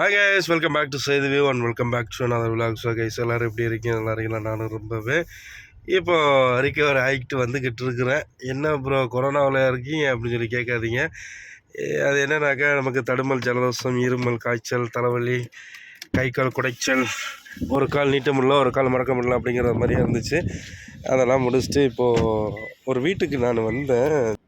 Hi guys welcome back to Sethu view and welcome back to another vlog. So guys எல்லோரும் எப்படி இருக்கீங்க? நல்லா நானும் ரொம்பவே இப்போ ரிகவர் ஆகிட்டு வந்துக்கிட்டு இருக்கிறேன். என்ன ப்ரோ கொரோனாவில் இருக்கீங்க? அப்படின்னு சொல்லி கேட்காதீங்க. அது என்னன்னாக்கா நமக்கு தடுமல் ஜலதோஷம் இருமல் காய்ச்சல் தலைவலி கை கால் குடைச்சல் ஒரு கால் நீட்ட முடியல ஒரு கால் மறக்க முடியல அப்படிங்கிற மாதிரி இருந்துச்சு. அதெல்லாம் முடிச்சுட்டு இப்போது ஒரு வீட்டுக்கு நான் வந்தேன்.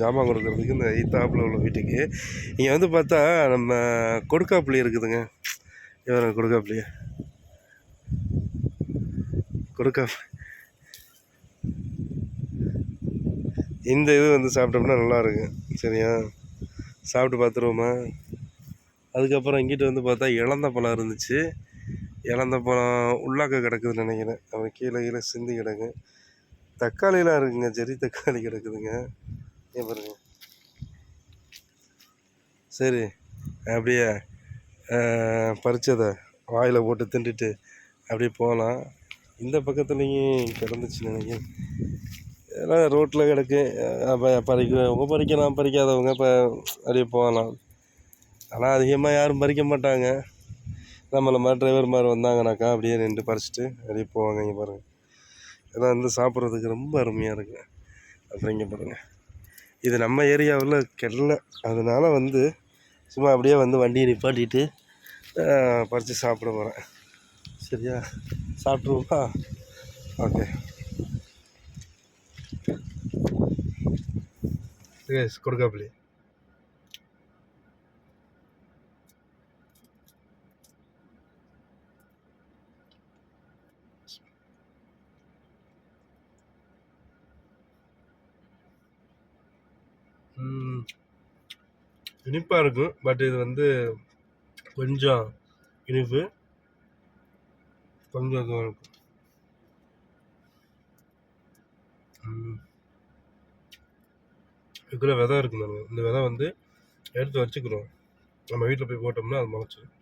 ஜாமான் கொடுக்குறதுக்கு இந்த ஈத்தாப்பில் உள்ள வீட்டுக்கு. இங்கே வந்து பார்த்தா நம்ம கொடுக்காப்புளி இருக்குதுங்க. இவர கொடுக்காப்புளி கொடுக்கா இந்த இது வந்து சாப்பிட்டோம்னா நல்லா சரியா? சாப்பிட்டு பார்த்துருவோமா? அதுக்கப்புறம் இங்கிட்டு வந்து பார்த்தா இழந்த பழம் இருந்துச்சு. இழந்த பழம் உள்ளாக்க கிடக்குதுன்னு நினைக்கிறேன். அவன் கீழே கீழே சிந்தி கிடக்கு. தக்காளிலாம் இருக்குங்க ஜெரி தக்காளி கிடக்குதுங்க. இங்கே பாருங்க. சரி அப்படியே பறித்ததை பறிச்சதை வாயில் போட்டு திண்டுட்டு அப்படியே போகலாம். இந்த பக்கத்துலேயும் கிடந்துச்சு நினைக்கிறேன். எல்லாம் ரோட்டில் கிடக்கு. அப்போ பறிக்கிறவங்க பறிக்கலாம் பறிக்காதவங்க இப்போ அப்படியே போகலாம். ஆனால் அதிகமாக யாரும் பறிக்க மாட்டாங்க. நம்மளை மாதிரி டிரைவர் மாதிரி வந்தாங்கனாக்கா அப்படியே நின்று பறிச்சுட்டு அப்படியே போவாங்க இங்கே பாருங்கள் இதெல்லாம் வந்து சாப்பிட்றதுக்கு ரொம்ப அருமையாக இருக்குது அப்புறம் இங்கே பாருங்கள் இது நம்ம ஏரியாவில் கெல்ல அதனால் வந்து சும்மா அப்படியே வந்து வண்டியை நிப்பாட்டிட்டு பறித்து சாப்பிட போகிறேன் சரியா? சாப்பிட்ருவோமா ஓகே. கொடுக்காப்புளி ம் இனிப்பாக இருக்கும். பட் இது வந்து கொஞ்சம் இனிப்பு கொஞ்சம் இதுவாக இருக்கும். இதுக்குள்ளே விதை இருக்கு நம்ம இந்த விதை வந்து எடுத்து வச்சுக்கிறோம். நம்ம வீட்டில் போய் போட்டோம்னா அது முளைச்சிடும்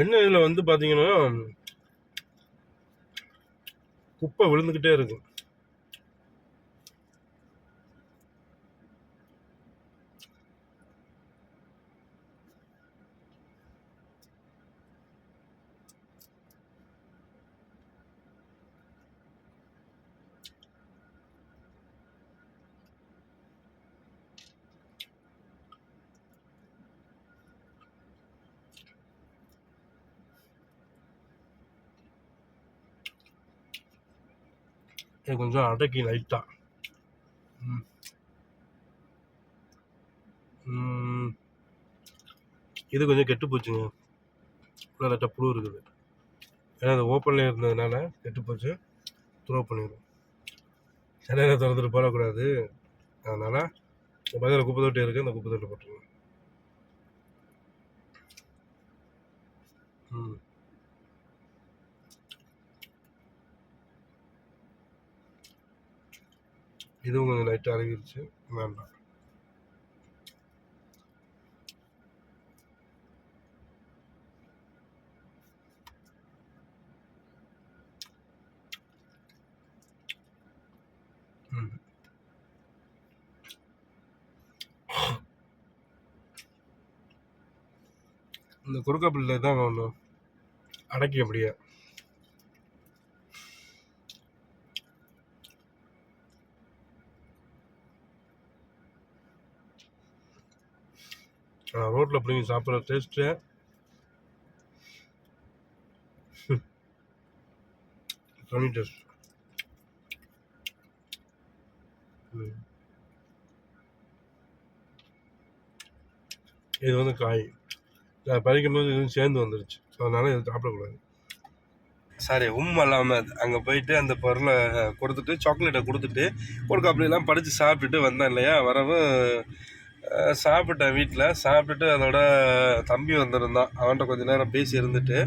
என்ன இதில் வந்து பார்த்தீங்கன்னா குப்பை விழுந்துக்கிட்டே இருக்கும். இது கொஞ்சம் அடக்கி லைட்டாக இது கொஞ்சம் கெட்டு போச்சுங்க. உள்ள லைட்டாக புழு இருக்குது. ஏன்னா அது ஓப்பனில் இருந்ததுனால கெட்டு போச்சு. த்ரோ பண்ணிடும் சென்னையில் திறந்துட்டு போடக்கூடாது. அதனால் பக்கத்தில் குப்பை தொட்டி இருக்குது அந்த குப்பை தொட்டி போட்டுருவோம் ம் இதுவும் கொஞ்சம் லைட்டாக அருகிருச்சு வேண்டாம். ம். குறுக்க பிள்ளை தான் ஒன்று அடக்கி முடியாது. ரோட்டில் பிடிங்கி சாப்பிட்ற டேஸ்ட்டு தனி டேஸ்ட் இது வந்து காய். பறிக்கும் போது இதுவும் சேர்ந்து வந்துருச்சு. அதனால இது சாப்பிடக்கூடாது. சாரி உம் அல்லாமல் அங்கே போயிட்டு அந்த பொருளை கொடுத்துட்டு சாக்லேட்டை கொடுத்துட்டு ஒரு அப்படிலாம் படித்து சாப்பிட்டுட்டு வந்தேன் இல்லையா? வரவும் சாப்பிட்டேன் வீட்டில் சாப்பிட்டுட்டு அதோட தம்பி வந்திருந்தான். அவன்கிட்ட கொஞ்ச நேரம் பேசி இருந்துட்டு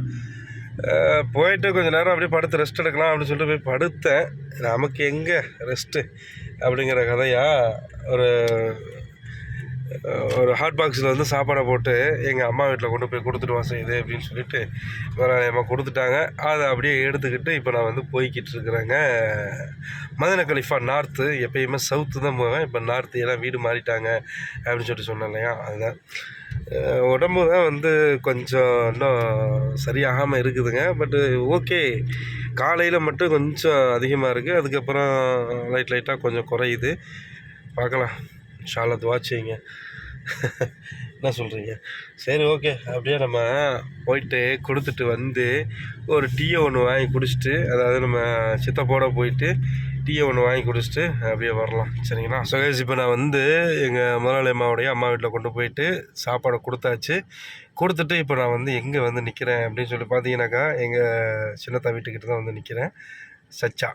போயிட்டு கொஞ்சம் நேரம் அப்படியே படுத்து ரெஸ்ட் எடுக்கலாம் அப்படின்னு சொல்லிட்டு போய் படுத்தேன். நமக்கு எங்கே ரெஸ்ட்டு அப்படிங்கிற கதையாக ஒரு ஒரு ஹாட் பாக்ஸில் வந்து சாப்பாடை போட்டு எங்கள் அம்மா வீட்டில் கொண்டு போய் கொடுத்துட்டு வா செய்யுது அப்படின்னு சொல்லிட்டு அம்மா கொடுத்துட்டாங்க. அதை அப்படியே எடுத்துக்கிட்டு இப்போ நான் வந்து போய்கிட்டு இருக்கிறேங்க. மதன கலிஃபா நார்த்து எப்பயுமே சவுத்து தான் போவேன். இப்போ நார்த்து எல்லாம் வீடு மாறிட்டாங்க அப்படின்னு சொல்லிட்டு சொன்னேன் இல்லையா? அதுதான். உடம்பு தான் வந்து கொஞ்சம் இன்னும் சரியாகாமல் இருக்குதுங்க. பட்டு ஓகே காலையில் மட்டும் கொஞ்சம் அதிகமாக இருக்குது அதுக்கப்புறம் லைட் லைட்டாக கொஞ்சம் குறையுது. பார்க்கலாம். ஷாலா துவா செய்யுங்க. என்ன சொல்கிறீங்க சரி ஓகே அப்படியே நம்ம போயிட்டு கொடுத்துட்டு வந்து ஒரு டீயை ஒன்று வாங்கி குடிச்சிட்டு அதாவது நம்ம சித்தப்போட போயிட்டு டீயை ஒன்று வாங்கி குடிச்சிட்டு அப்படியே வரலாம். சரிங்களா? சுகேஷ் இப்போ நான் வந்து எங்கள் முதலாளி அம்மாவுடைய அம்மா வீட்டில் கொண்டு போயிட்டு சாப்பாடை கொடுத்தாச்சு. கொடுத்துட்டு இப்போ நான் வந்து எங்கே வந்து நிற்கிறேன் அப்படின்னு சொல்லி பார்த்தீங்கன்னாக்கா எங்கள் சின்னத்தா வீட்டுக்கிட்ட தான் வந்து நிற்கிறேன் சச்சா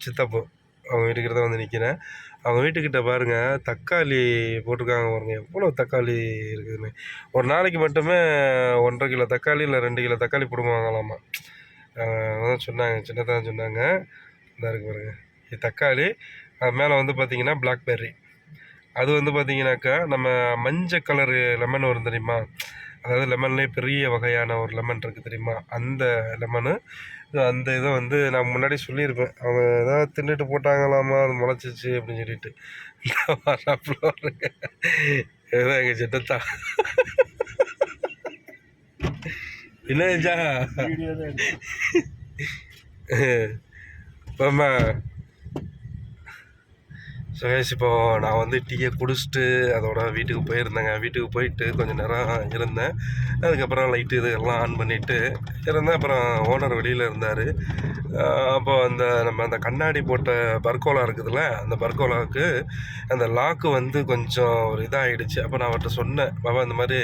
சித்தப்பு. அவங்க வீட்டுக்கிட்ட தான் வந்து நிற்கிறேன் அவங்க வீட்டுக்கிட்ட பாருங்கள் தக்காளி போட்டிருக்காங்க பாருங்க. எவ்வளோ தக்காளி இருக்குதுன்னு. ஒரு நாளைக்கு மட்டுமே ஒன்றரை கிலோ தக்காளி இல்லை ரெண்டு கிலோ தக்காளி பிடுங்குவாங்களாமா அதான் சொன்னாங்க சின்னதாக சொன்னாங்க. இந்த இருக்கு பாருங்க. இது தக்காளி. அது மேலே வந்து பார்த்திங்கன்னா பிளாக்பெர்ரி அது வந்து பார்த்திங்கனாக்கா நம்ம மஞ்சள் கலரு லெமன் வரும் தெரியுமா? அதாவது லெமன்லேயே பெரிய வகையான ஒரு லெமன் இருக்குது தெரியுமா? அந்த லெமனு அந்த இதை வந்து நான் முன்னாடி சொல்லியிருப்பேன். அவங்க ஏதாவது தின்னுட்டு போட்டாங்களாமா? அது முளைச்சிச்சு அப்படின்னு சொல்லிட்டு. வரப்பில் இதுதான் எங்கள் சிட்டத்தா என்னஜா ஆமா சுகேஷ் இப்போது நான் வந்து டீயை குடிச்சிட்டு அதோட வீட்டுக்கு போயிருந்தேங்க. வீட்டுக்கு போயிட்டு கொஞ்சம் நேரம் இருந்தேன். அதுக்கப்புறம் லைட்டு இதெல்லாம் ஆன் பண்ணிவிட்டு இருந்தேன். அப்புறம் ஓனர் வெளியில் இருந்தார். அப்போ அந்த நம்ம அந்த கண்ணாடி போட்ட பர்கோலா இருக்குதுல்ல அந்த பர்கோலாவுக்கு அந்த லாக்கு வந்து கொஞ்சம் ஒரு இதாகிடுச்சு அப்போ நான் அவர்கிட்ட சொன்னேன் பாபா இந்த மாதிரி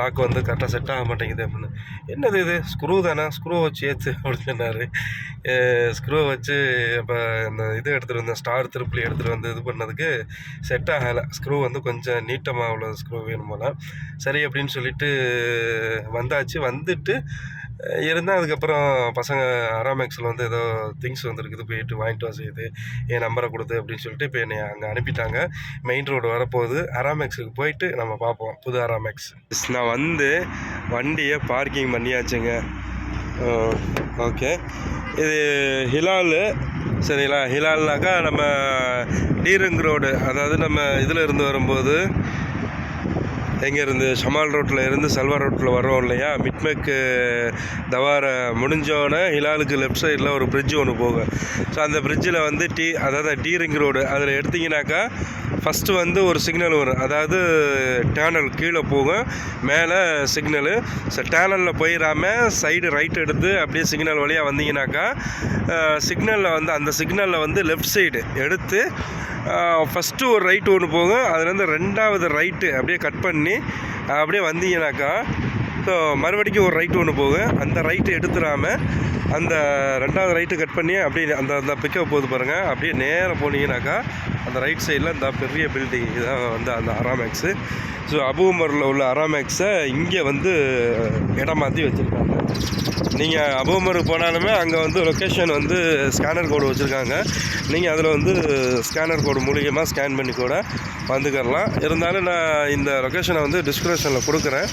லாக்கு வந்து கரெக்டாக செட் ஆக மாட்டேங்குது. அப்படின்னு. என்னது இது? ஸ்க்ரூ தானே? ஸ்க்ரூ வச்சு ஏற்று அப்படின்னு சொன்னார். ஸ்க்ரூ வச்சு இப்போ இந்த இது எடுத்துகிட்டு வந்தேன் ஸ்டார் திருப்பலி எடுத்துகிட்டு வந்து இது பண்ணதுக்கு செட் ஆகலை. ஸ்க்ரூ வந்து கொஞ்சம் நீட்டமாக உள்ள ஸ்க்ரூ வேணும் போல சரி அப்படின்னு சொல்லிட்டு வந்தாச்சு. வந்துட்டு இருந்தால் அதுக்கப்புறம் பசங்க அராமேக்ஸில் வந்து ஏதோ திங்ஸ் வந்துருக்குது. போயிட்டு வாங்கிட்டு வர செய்யுது என் நம்பரை கொடுத்து அப்படின்னு சொல்லிட்டு இப்போ என்னை அங்கே அனுப்பிட்டாங்க. மெயின் ரோடு வரப்போகுது. அராமேக்ஸுக்கு போயிட்டு நம்ம பார்ப்போம் புது அராமேக்ஸ் நான் வந்து வண்டியை பார்க்கிங் பண்ணியாச்சுங்க. ஓகே இது ஹிலால் சரிங்களா? ஹிலால்னாக்கா நம்ம டீரங் ரோடு அதாவது நம்ம இதில் இருந்து வரும்போது எங்கேருந்து ஷமால் ரோட்டில் இருந்து சல்வார் ரோட்டில் வரோம் இல்லையா? மிட்மெக்கு தவார முடிஞ்சோடனே ஹிலாலுக்கு லெஃப்ட் சைடில் ஒரு பிரிட்ஜு ஒன்று போகும். ஸோ அந்த பிரிட்ஜில் வந்து டீ அதாவது டீரிங் ரோடு அதில் எடுத்திங்கனாக்கா ஃபஸ்ட்டு வந்து ஒரு சிக்னல் வரும். அதாவது டேனல் கீழே போகும் மேலே சிக்னலு ஸோ டேனலில் போயிடாமல் சைடு ரைட் எடுத்து அப்படியே சிக்னல் வழியாக வந்தீங்கன்னாக்கா சிக்னலில் வந்து அந்த சிக்னலில் வந்து லெஃப்ட் சைடு எடுத்து ஃபஸ்ட்டு ஒரு ரைட்டு ஒன்று போகும் அதுலேருந்து ரெண்டாவது ரைட்டு அப்படியே கட் பண்ணி அப்படியே வந்தீங்கன்னாக்கா ஸோ மறுபடிக்கும் ஒரு ரைட்டு ஒன்று போகும் அந்த ரைட்டு எடுத்துடாமல் அந்த ரெண்டாவது ரைட்டு கட் பண்ணி அப்படியே அந்த அந்த பிக்கப் போகுது பாருங்கள் அப்படியே நேராக போனீங்கன்னாக்கா அந்த ரைட் சைடில் இந்த பெரிய பில்டிங் இதான் வந்து அந்த அராமேக்ஸு ஸோ அபுமரில் உள்ள அராமேக்ஸை இங்கே வந்து இடம் மாற்றி வச்சுருக்காங்க. நீங்கள் அபோமருக்கு போனாலுமே அங்கே வந்து லொக்கேஷன் வந்து ஸ்கேனர் கோடு வச்சுருக்காங்க. நீங்கள் அதில் வந்து ஸ்கேனர் கோடு மூலியமாக ஸ்கேன் பண்ணி கூட வந்துக்கிடலாம் இருந்தாலும் நான் இந்த லொக்கேஷனை வந்து டிஸ்கிரிப்ஷனில் கொடுக்குறேன்.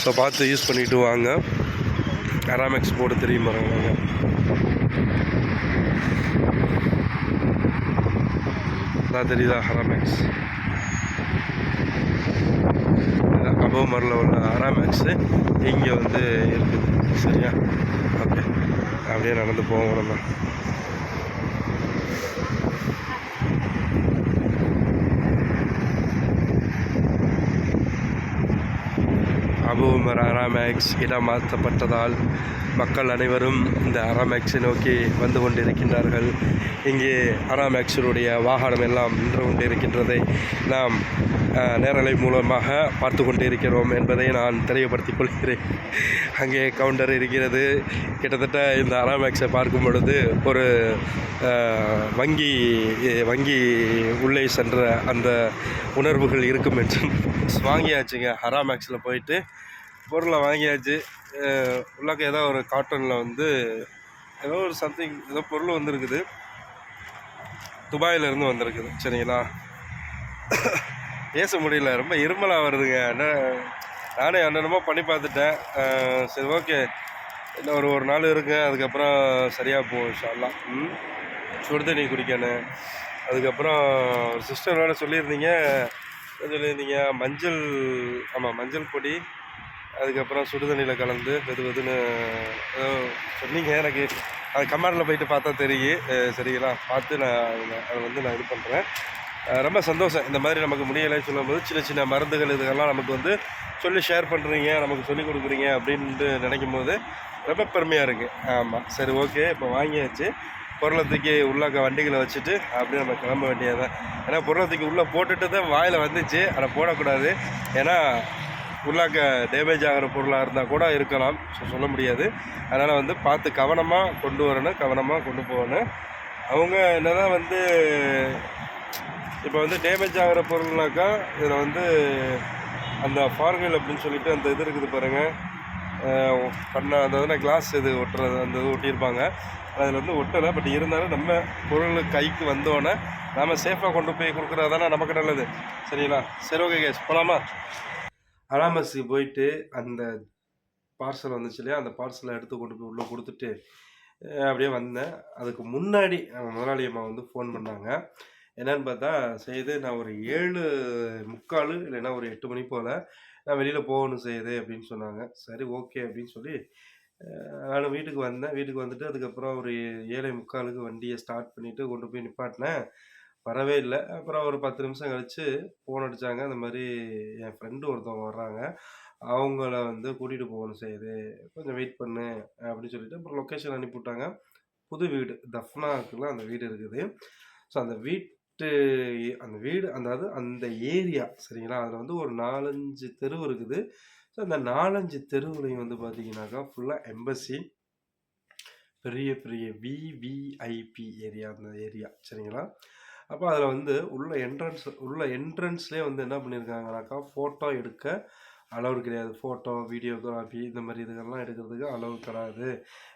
ஸோ பார்த்து யூஸ் பண்ணிவிட்டு வாங்க. அராமெக்ஸ் போர்டு தெரியும் பாருங்க. அதான் தெரியுதா அராமெக்ஸ் அபோமரில் உள்ள அராமேக்ஸு இங்கே வந்து இருக்குது. சரியா? ஓகே. அப்படியே நடந்து போவோம் நம்ம. அபூமர் அராமேக்ஸ் இடம் மாற்றப்பட்டதால் மக்கள் அனைவரும் இந்த அராமேக்ஸை நோக்கி வந்து கொண்டிருக்கின்றார்கள். இங்கே அராமேக்ஸினுடைய வாகனம் எல்லாம் நின்று கொண்டிருக்கின்றதை. நாம் நேரலை மூலமாக பார்த்து கொண்டிருக்கிறோம் என்பதை நான் தெளிவுபடுத்திக் கொள்கிறேன். அங்கே கவுண்டர் இருக்கிறது. கிட்டத்தட்ட இந்த அராமேக்ஸை பார்க்கும் பொழுது ஒரு வங்கி வங்கி உள்ளே சென்ற அந்த உணர்வுகள் இருக்கும் என்று வாங்கியாச்சுங்க. அராமேக்ஸில் போயிட்டு பொருளை வாங்கியாச்சு. அஹ், உள்ளாக்க ஏதோ ஒரு காட்டனில் வந்து ஏதோ ஒரு சம்திங் ஏதோ பொருள் வந்திருக்குது. துபாயிலேருந்து வந்திருக்குது. சரிங்களா? பேச முடியல. ரொம்ப இருமலாக வருதுங்க. என்ன நானே என்னென்னமோ பண்ணி பார்த்துட்டேன். சரி ஓகே. இன்னும் ஒரு ஒரு நாள் இருக்குது அதுக்கப்புறம் சரியாக போகும் இன்ஷால்லாம் ம்? சுடு தண்ணி குடிக்கணும் அதுக்கப்புறம் ஒரு சிஸ்டரோட சொல்லியிருந்தீங்க. என்ன சொல்லியிருந்தீங்க? மஞ்சள் ஆமாம் மஞ்சள் பொடி. அதுக்கப்புறம் சுடுதண்ணியில் கலந்து வெது வெதுன்னு ஏதோ சொன்னீங்க எனக்கு. அது கமாண்டில் போயிட்டு பார்த்தா தெரியும் சரிங்களா? பார்த்து நான் அதை- அதை வந்து நான் இது பண்ணுறேன் ரொம்ப சந்தோஷம். இந்த மாதிரி நமக்கு முடியலைன்னு சொல்லும்போது சின்ன சின்ன மருந்துகள் இதுகெல்லாம் நமக்கு வந்து சொல்லி ஷேர் பண்ணுறீங்க நமக்கு சொல்லி கொடுக்குறீங்க அப்படின்ட்டு நினைக்கும் போது ரொம்ப பெருமையாக இருக்குது ஆமாம் சரி ஓகே இப்போ வாங்கியாச்சு. பொருளை தூக்கி உள்ளாக்க வண்டிகளை வச்சுட்டு அப்படியே நம்ம கிளம்ப வேண்டியதுதான். ஏன்னா பொருளை தூக்கி உள்ளே போட்டுட்டு தான் வாயில் வந்துச்சு. அதை போடக்கூடாது. ஏன்னா உள்ளாக்க டேமேஜ் ஆகிற பொருளாக இருந்தால் கூட இருக்கலாம். ஸோ சொல்ல முடியாது. அதனால் வந்து பார்த்து கவனமாக கொண்டு வரணும் கவனமாக கொண்டு போகணும். அவங்க என்னதான் வந்து இப்போ வந்து டேமேஜ் ஆகிற பொருள்னாக்கா இதில் வந்து அந்த ஃபார்மில் அப்படின்னு சொல்லிட்டு அந்த இது இருக்குது பாருங்கள் பண்ண அந்த இதில் கிளாஸ் இது ஒட்டுறது அந்த இது ஒட்டியிருப்பாங்க. அதில் வந்து ஒட்டலை பட் இருந்தாலும் நம்ம பொருள் கைக்கு வந்தோடனே நாம் சேஃபாக கொண்டு போய் கொடுக்குறது தானே நமக்கு நல்லது. சரிங்களா? சரி ஓகே கேஸ் போகலாமா அலாமஸுக்கு போயிட்டு அந்த பார்சல் வந்துச்சு இல்லையா? அந்த பார்சலை எடுத்து கொண்டு போய் உள்ளே கொடுத்துட்டு அப்படியே வந்தேன். அதுக்கு முன்னாடி முதலாளி அம்மா வந்து ஃபோன் பண்ணாங்க. என்னன்னு பார்த்தா செய்து நான் ஒரு ஏழு முக்கால் இல்லைன்னா ஒரு எட்டு மணி போல் நான் வெளியில் போகணும் செய்யுது அப்படின்னு சொன்னாங்க. சரி ஓகே அப்படின்னு சொல்லி நான் வீட்டுக்கு வந்தேன். வீட்டுக்கு வந்துட்டு அதுக்கப்புறம் ஒரு ஏழை முக்காலுக்கு வண்டியை ஸ்டார்ட் பண்ணிவிட்டு கொண்டு போய் நிப்பாட்டினேன். வரவே இல்லை. அப்புறம் ஒரு பத்து நிமிஷம் கழித்து ஃபோன் அடித்தாங்க அந்த மாதிரி என் ஃப்ரெண்டு ஒருத்தவங்க வர்றாங்க. அவங்கள வந்து கூட்டிகிட்டு போகணும் செய்யுது கொஞ்சம் வெயிட் பண்ணு அப்படின்னு சொல்லிட்டு அப்புறம் லொக்கேஷன் அனுப்பிவிட்டாங்க. புது வீடு. தஃப்னாக்குள்ள அந்த வீடு இருக்குது. ஸோ அந்த வீட் எட்டு அந்த வீடு அதாவது அந்த ஏரியா சரிங்களா? அதில் வந்து ஒரு நாலஞ்சு தெரு இருக்குது. ஸோ அந்த நாலஞ்சு தெருவுலையும் வந்து பார்த்தீங்கன்னாக்கா ஃபுல்லாக எம்பசி பெரிய பெரிய விவிஐபி ஏரியா அந்த ஏரியா சரிங்களா? அப்போ அதில் வந்து உள்ள என்ட்ரன்ஸ் உள்ள என்ட்ரன்ஸ்லேயே வந்து என்ன பண்ணியிருக்காங்கனாக்கா ஃபோட்டோ எடுக்க அளவு கிடையாது. ஃபோட்டோ வீடியோகிராஃபி இந்த மாதிரி இதுகள்லாம் எடுக்கிறதுக்கு அளவு கிடையாது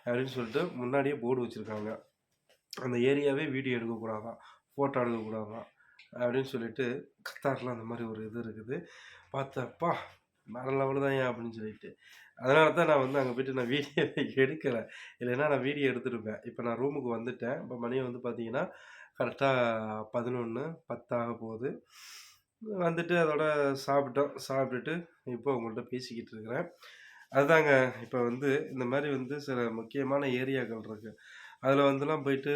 அப்படின்னு சொல்லிட்டு முன்னாடியே போர்டு வச்சுருக்காங்க. அந்த ஏரியாவே வீடியோ எடுக்கக்கூடாதான் ஃபோட்டோ எடுக்கக்கூடாதான் அப்படின்னு சொல்லிட்டு கத்தாரில் அந்த மாதிரி ஒரு இது இருக்குது. பார்த்தப்பா வேற லெவலு தான் ஏன் அப்படின்னு சொல்லிட்டு. அதனால தான் நான் வந்து அங்கே போய்ட்டு நான் வீடியோ எடுக்கலை. இல்லைன்னா நான் வீடியோ எடுத்துருப்பேன். இப்போ நான் ரூமுக்கு வந்துட்டேன். இப்போ மணி வந்து பார்த்தீங்கன்னா கரெக்டாக பதினொன்று பத்தாக போகுது. வந்துட்டு அதோட சாப்பிட்டோம். சாப்பிட்டுட்டு இப்போ உங்கள்கிட்ட பேசிக்கிட்டு இருக்கிறேன். அதுதாங்க இப்போ வந்து இந்த மாதிரி வந்து சில முக்கியமான ஏரியாக்கள் இருக்குது அதில் வந்துலாம் போயிட்டு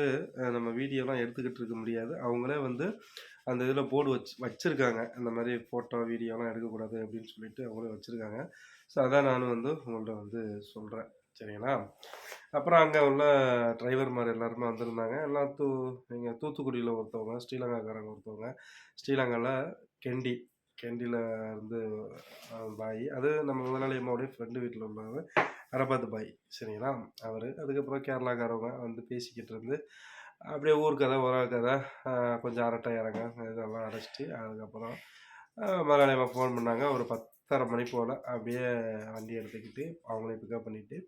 நம்ம வீடியோலாம் எடுத்துக்கிட்டு இருக்க முடியாது. அவங்களே வந்து அந்த இதில் போர்டு வச்சு வச்சுருக்காங்க. இந்த மாதிரி ஃபோட்டோ வீடியோலாம் எடுக்கக்கூடாது அப்படின்னு சொல்லிட்டு அவங்களே வச்சுருக்காங்க. ஸோ அதான் நானும் வந்து உங்கள்கிட்ட வந்து சொல்கிறேன் சரிங்களா? அப்புறம் அங்கே உள்ள டிரைவர் மாதிரி எல்லாருமே வந்திருந்தாங்க. எல்லாம் தூ எங்கள் தூத்துக்குடியில் ஒருத்தவங்க ஸ்ரீலங்காக்காரங்க ஒருத்தவங்க. ஸ்ரீலங்காவில் கெண்டி கெண்டியில் இருந்து பாய். அது நம்ம முதலாளி அம்மாவுடைய ஃப்ரெண்டு வீட்டில் உள்ளவங்க அரபாத் பாய் சரிங்களா? அவர். அதுக்கப்புறம் கேரளாக்காரவங்க வந்து பேசிக்கிட்டு இருந்து அப்படியே ஊர் கதை உர கதை கொஞ்சம் அரட்டை இறங்க இதெல்லாம் அடைச்சிட்டு அதுக்கப்புறம் அஹ், ஃபோன் பண்ணாங்க. ஒரு பத்தரை மணி போல் அப்படியே வண்டி எடுத்துக்கிட்டு அவங்களையும் பிக்கப் பண்ணிவிட்டு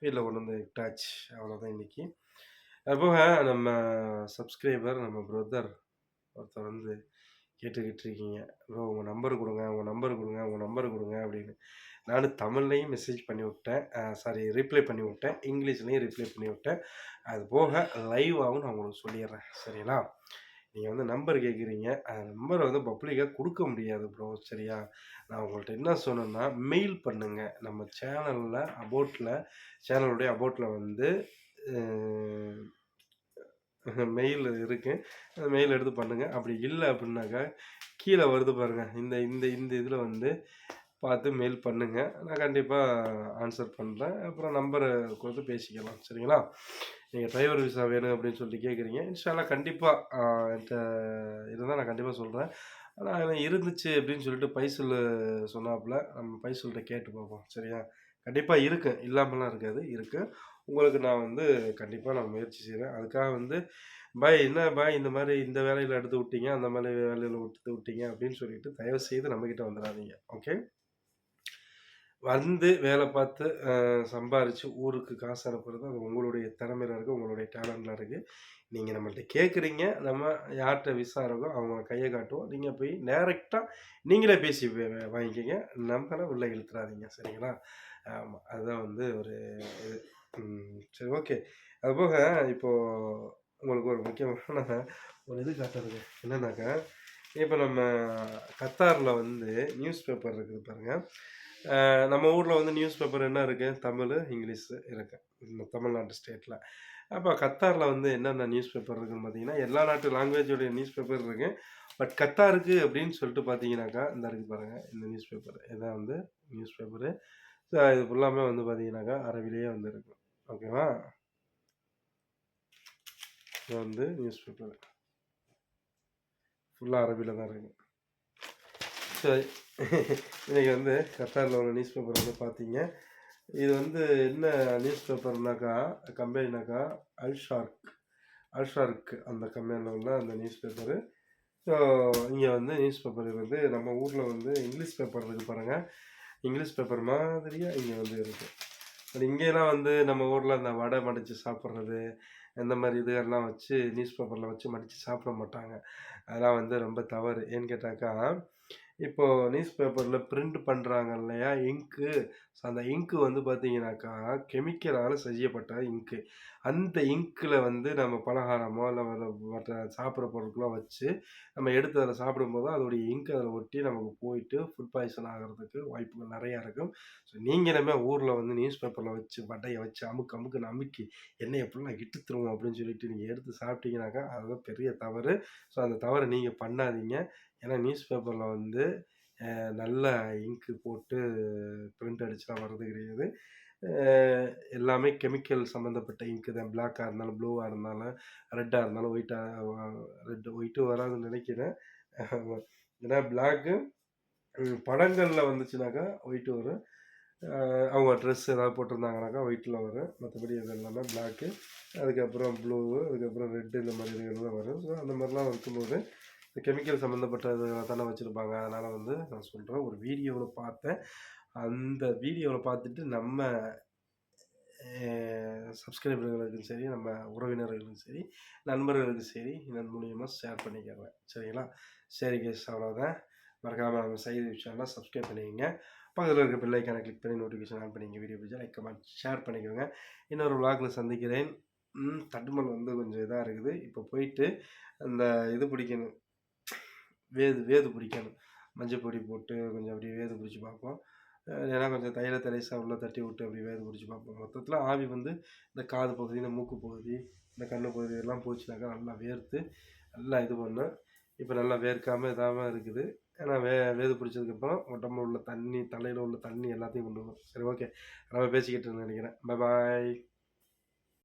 வீட்டில் கொண்டு வந்து டாச் அவ்வளோதான் இன்னைக்கு. அதுபோக நம்ம சப்ஸ்கிரைபர் நம்ம பிரதர் ஒருத்தர் வந்து கேட்டுக்கிட்டு இருக்கீங்க ப்ரோ உங்கள் நம்பர் கொடுங்க உங்கள் நம்பர் கொடுங்க உங்கள் நம்பர் கொடுங்க அப்படின்னு. நான் தமிழ்லையும் மெசேஜ் பண்ணி விட்டேன். சாரி ரிப்ளை பண்ணி விட்டேன். இங்கிலீஷ்லேயும் ரிப்ளை பண்ணி விட்டேன். அது போக லைவாகவும் நான் உங்களுக்கு சொல்லிடுறேன். சரிங்களா? நீங்கள் வந்து நம்பர் கேட்குறீங்க. அந்த நம்பரை வந்து பப்ளிக்காக கொடுக்க முடியாது ப்ரோ. சரியா? நான் உங்கள்கிட்ட என்ன சொன்னேன்னா மெயில் பண்ணுங்கள் நம்ம சேனலில் அபோட்டில் சேனலுடைய அபோட்டில் வந்து மெயில் இருக்குது அந்த மெயில் எடுத்து பண்ணுங்கள் அப்படி இல்லை அப்படின்னாக்கா கீழே வருது பாருங்கள் இந்த இந்த இந்த இதில் வந்து பார்த்து மெயில் பண்ணுங்கள் நான் கண்டிப்பாக ஆன்சர் பண்ணுறேன் அப்புறம் நம்பரை கொடுத்து பேசிக்கலாம். சரிங்களா? நீங்கள் டிரைவர் விசா வேணும் அப்படின்னு சொல்லிட்டு கேட்குறீங்க இன்ஷால்லாம் கண்டிப்பாக என்கிட்ட இருந்தால் நான் கண்டிப்பாக சொல்கிறேன் ஆனால் இருந்துச்சு அப்படின்னு சொல்லிட்டு பைசல் சொன்னாப்புல. நம்ம பைசல்கிட்ட கேட்டு பார்ப்போம். சரியா? கண்டிப்பாக இருக்கு. இல்லாமலாம் இருக்காது. இருக்குது உங்களுக்கு நான் வந்து கண்டிப்பாக நான் முயற்சி செய்கிறேன் அதுக்காக வந்து பாய் என்ன பாய் இந்த மாதிரி இந்த வேலையில் எடுத்து விட்டீங்க அந்த மாதிரி வேலையில் விட்டு விட்டீங்க அப்படின்னு சொல்லிட்டு தயவு செய்து நம்மக்கிட்ட வந்துடாதீங்க. ஓகே? வந்து வேலை பார்த்து சம்பாரித்து ஊருக்கு காசு அனுப்புறது அது உங்களுடைய திறமையில் இருக்குது உங்களுடைய டேலண்டில் இருக்குது நீங்கள் நம்மள்கிட்ட கேட்குறீங்க நம்ம யார்கிட்ட விசா இருக்கோ அவங்க கையை காட்டுவோம். நீங்கள் போய் டைரெக்டாக நீங்களே பேசி வாங்கிக்கிங்க. நம்மளை உள்ளே இழுத்துறாதீங்க. சரிங்களா? ஆமாம் அதுதான் வந்து ஒரு இது. ம், சரி ஓகே. அதுபோக இப்போது உங்களுக்கு ஒரு முக்கியமான ஒரு இது காட்டுறது. என்னன்னாக்கா இப்போ நம்ம கத்தாரில் வந்து நியூஸ் பேப்பர் இருக்குது பாருங்கள் நம்ம ஊரில் வந்து நியூஸ் பேப்பர் என்ன இருக்குது தமிழ் இங்கிலீஷ் இருக்குது இந்த தமிழ்நாட்டு ஸ்டேட்டில் அப்போ கத்தாரில் வந்து என்னென்ன நியூஸ் பேப்பர் இருக்குன்னு பார்த்தீங்கன்னா எல்லா நாட்டு லாங்குவேஜோடைய நியூஸ் பேப்பர் இருக்குது பட் கத்தாருக்கு அப்படின்னு சொல்லிட்டு பார்த்தீங்கன்னாக்கா இந்த இருக்குது பாருங்கள் இந்த நியூஸ் பேப்பர் இதான் வந்து நியூஸ் பேப்பரு ஸோ இது ஃபுல்லாமே வந்து பார்த்தீங்கன்னாக்கா அரபிலேயே வந்து இருக்கும் ஓகேவா இது வந்து நியூஸ் பேப்பர் ஃபுல்லாக அரபியில் தான் இருக்கு. சரி இன்றைக்கி வந்து கத்தாரில் உள்ள நியூஸ் பேப்பர் வந்து பார்த்தீங்க இது வந்து என்ன நியூஸ் பேப்பர்னாக்கா கம்பெனினாக்கா அல்ஷார்க் அல்ஷார்க் அந்த கம்பெனியில் உள்ள அந்த நியூஸ் பேப்பரு ஸோ இங்கே வந்து நியூஸ் பேப்பர் வந்து நம்ம ஊரில் வந்து இங்கிலீஷ் பேப்பர் இருக்குது பாருங்கள் இங்கிலீஷ் பேப்பர் மாதிரியே இங்கே வந்து இருக்குது பட் இங்கேலாம் வந்து நம்ம ஊரில் அந்த வடை மடித்து சாப்பிட்றது இந்த மாதிரி இதெல்லாம் வச்சு நியூஸ் பேப்பரில் வச்சு மடித்து சாப்பிட மாட்டாங்க. அதெல்லாம் வந்து ரொம்ப தவறு. ஏன்னு கேட்டாக்கா இப்போது நியூஸ் பேப்பரில் பிரிண்ட் பண்ணுறாங்க இல்லையா இங்க்கு ஸோ அந்த இங்க்கு வந்து பார்த்திங்கனாக்கா கெமிக்கலால் செய்யப்பட்ட இங்க்கு அந்த இங்க்கில் வந்து நம்ம பலகாரமோ இல்லை மற்ற சாப்பிட்ற பொருட்களோ வச்சு நம்ம எடுத்து அதில் சாப்பிடும்போது அதோடைய இங்க் அதில் ஒட்டி நமக்கு போயிட்டு ஃபுட் பாய்சன் ஆகிறதுக்கு வாய்ப்புகள் நிறையா இருக்கும். ஸோ நீங்களுமே ஊரில் வந்து நியூஸ் பேப்பரில் வச்சு வடையை வச்சு அமுக்கு அமுக்குன்னு அமுக்கி எண்ணெயை எப்படிலாம் இட்டு தருவோம் அப்படின்னு சொல்லிட்டு நீங்கள் எடுத்து சாப்பிட்டீங்கனாக்கா அதுதான் பெரிய தவறு. ஸோ அந்த தவறை நீங்கள் பண்ணாதீங்க. ஏன்னா நியூஸ் பேப்பரில் வந்து நல்ல இங்க்கு போட்டு பிரிண்ட் அடிச்சுலாம் வர்றது கிடையாது. எல்லாமே கெமிக்கல் சம்மந்தப்பட்ட இங்க்கு தான். பிளாக்காக இருந்தாலும் ப்ளூவாக இருந்தாலும் ரெட்டாக இருந்தாலும் ஒயிட்டாக ரெட் ஒயிட்டு வராதுன்னு நினைக்கிறேன். ஏன்னா பிளாக்கு படங்களில் வந்துச்சுனாக்கா ஒயிட்டு வரும். அவங்க ட்ரெஸ் ஏதாவது போட்டிருந்தாங்கனாக்கா ஒயிட்டில் வரும். மற்றபடி இது எல்லாமே பிளாக்கு அதுக்கப்புறம் ப்ளூவு அதுக்கப்புறம் ரெட்டு இந்த மாதிரி இதுகள்லாம் வரும். ஸோ அந்த மாதிரிலாம் இருக்கும்போது இந்த கெமிக்கல் சம்மந்தப்பட்ட தானே வச்சுருப்பாங்க. அதனால் வந்து நான் சொல்கிறேன் ஒரு வீடியோவில் பார்த்தேன். அந்த வீடியோவில் பார்த்துட்டு நம்ம சப்ஸ்கிரைபர்களுக்கும் சரி நம்ம உறவினர்களுக்கும் சரி நண்பர்களுக்கும் சரி இதன் மூலியமாக ஷேர் பண்ணிக்கிறேன். சரிங்களா? சரி கேஸ் அவ்வளோதான் மறக்காமல் நம்ம செய்தி விஷயம்லாம் சப்ஸ்கிரைப் பண்ணிக்கோங்க. பக்கத்தில் இருக்க பிள்ளைக்கான கிளிக் பண்ணி நோட்டிஃபிகேஷன் ஆன் பண்ணிங்க. வீடியோ பிடிச்சா லைக் கமெண்ட் ஷேர் பண்ணிக்கோங்க. இன்னொரு விளாகில் சந்திக்கிறேன். தட்டுமல் வந்து கொஞ்சம் இதாக இருக்குது. இப்போ போயிட்டு அந்த இது பிடிக்கணும். வேது வேது பிடிக்கணும் மஞ்சள் பொடி போட்டு கொஞ்சம் அப்படியே வேது பிடிச்சி பார்ப்போம். ஏன்னா கொஞ்சம் தைல தலைசா உள்ளே தட்டி விட்டு அப்படியே வேது பிடிச்சி பார்ப்போம். மொத்தத்தில் ஆவி வந்து இந்த காது பகுதி இந்த மூக்கு பகுதி இந்த கண்ணு பகுதி எல்லாம் போச்சுனாக்கா நல்லா வேர்த்து நல்லா இது பண்ணும் இப்போ நல்லா வேர்க்காமல் இதாமல் இருக்குது. ஏன்னா வே வேது பிடிச்சதுக்கப்புறம் உடம்புல உள்ள தண்ணி தலையில் உள்ள தண்ணி எல்லாத்தையும் கொண்டு வரும். சரி ஓகே நம்ம பேசிக்கிட்டு நினைக்கிறேன். பாய்